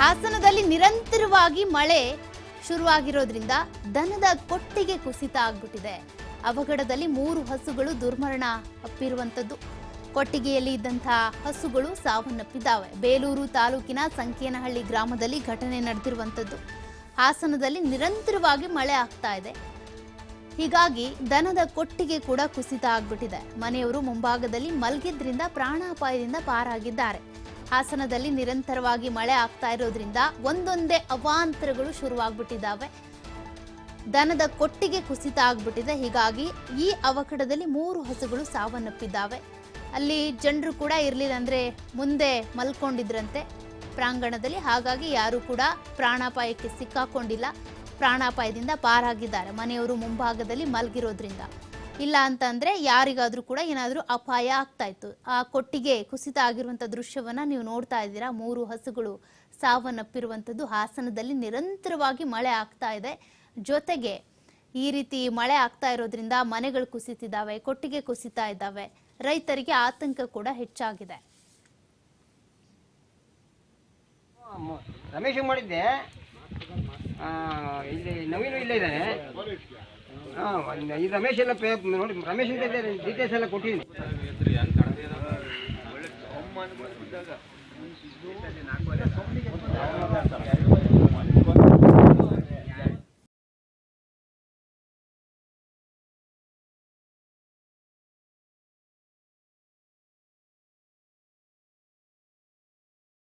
ಹಾಸನದಲ್ಲಿ ನಿರಂತರವಾಗಿ ಮಳೆ ಶುರುವಾಗಿರೋದ್ರಿಂದ ದನದ ಕೊಟ್ಟಿಗೆ ಕುಸಿತ ಆಗ್ಬಿಟ್ಟಿದೆ. ಅವಘಡದಲ್ಲಿ ಮೂರು ಹಸುಗಳು ದುರ್ಮರಣ ಅಪ್ಪಿರುವಂಥದ್ದು. ಕೊಟ್ಟಿಗೆಯಲ್ಲಿ ಇದ್ದಂತಹ ಹಸುಗಳು ಸಾವನ್ನಪ್ಪಿದ್ದಾವೆ. ಬೇಲೂರು ತಾಲೂಕಿನ ಸಂಕೇನಹಳ್ಳಿ ಗ್ರಾಮದಲ್ಲಿ ಘಟನೆ ನಡೆದಿರುವಂಥದ್ದು. ಹಾಸನದಲ್ಲಿ ನಿರಂತರವಾಗಿ ಮಳೆ ಆಗ್ತಾ ಇದೆ. ಹೀಗಾಗಿ ದನದ ಕೊಟ್ಟಿಗೆ ಕೂಡ ಕುಸಿತ ಆಗ್ಬಿಟ್ಟಿದೆ. ಮನೆಯವರು ಮುಂಭಾಗದಲ್ಲಿ ಮಲಗಿದ್ರಿಂದ ಪ್ರಾಣಾಪಾಯದಿಂದ ಪಾರಾಗಿದ್ದಾರೆ. ಹಾಸನದಲ್ಲಿ ನಿರಂತರವಾಗಿ ಮಳೆ ಆಗ್ತಾ ಇರೋದ್ರಿಂದ ಒಂದೊಂದೇ ಅವಾಂತರಗಳು ಶುರುವಾಗ್ಬಿಟ್ಟಿದ್ದಾವೆ. ದನದ ಕೊಟ್ಟಿಗೆ ಕುಸಿತ ಆಗ್ಬಿಟ್ಟಿದೆ. ಹೀಗಾಗಿ ಈ ಅವಘಡದಲ್ಲಿ ಮೂರು ಹಸುಗಳು ಸಾವನ್ನಪ್ಪಿದ್ದಾವೆ. ಅಲ್ಲಿ ಜನರು ಕೂಡ ಇರಲಿಲ್ಲ ಅಂದ್ರೆ ಮುಂದೆ ಮಲ್ಕೊಂಡಿದ್ರಂತೆ ಪ್ರಾಂಗಣದಲ್ಲಿ. ಹಾಗಾಗಿ ಯಾರು ಕೂಡ ಪ್ರಾಣಾಪಾಯಕ್ಕೆ ಸಿಕ್ಕಾಕೊಂಡಿಲ್ಲ. ಪ್ರಾಣಾಪಾಯದಿಂದ ಪಾರಾಗಿದ್ದಾರೆ. ಮನೆಯವರು ಮುಂಭಾಗದಲ್ಲಿ ಮಲಗಿರೋದ್ರಿಂದ. ಇಲ್ಲ ಅಂತಂದ್ರೆ ಯಾರಿಗಾದ್ರೂ ಕೂಡ ಏನಾದರೂ ಅಪಾಯ ಆಗ್ತಾ ಇತ್ತು. ಆ ಕೊಟ್ಟಿಗೆ ಕುಸಿತ ಆಗಿರುವಂತ ದೃಶ್ಯವನ್ನ ನೀವು ನೋಡ್ತಾ ಇದ್ದೀರಾ. ಮೂರು ಹಸುಗಳು ಸಾವನ್ನಪ್ಪಿರುವಂಥದ್ದು ಹಾಸನದಲ್ಲಿ ನಿರಂತರವಾಗಿ ಮಳೆ ಆಗ್ತಾ ಇದೆ. ಜೊತೆಗೆ ಈ ರೀತಿ ಮಳೆ ಆಗ್ತಾ ಇರೋದ್ರಿಂದ ಮನೆಗಳು ಕುಸಿತಿದ್ದಾವೆ, ಕೊಟ್ಟಿಗೆ ಕುಸಿತಾ ಇದ್ದಾವೆ. ರೈತರಿಗೆ ಆತಂಕ ಕೂಡ ಹೆಚ್ಚಾಗಿದೆ. ರಮೇಶ್ ಮಾಡಿದ್ದೆ? ಇಲ್ಲಿ ನವೀನು ಇಲ್ಲೇ ಇದ್ದಾನೆ. ಹಾಂ ಈ ರಮೇಶ್ ಎಲ್ಲ ಪೇ ನೋಡಿ ರಮೇಶ್ ಡೀಟೇಲ್ಸ್ ಎಲ್ಲ ಕೊಟ್ಟಿದ್ದೀನಿ.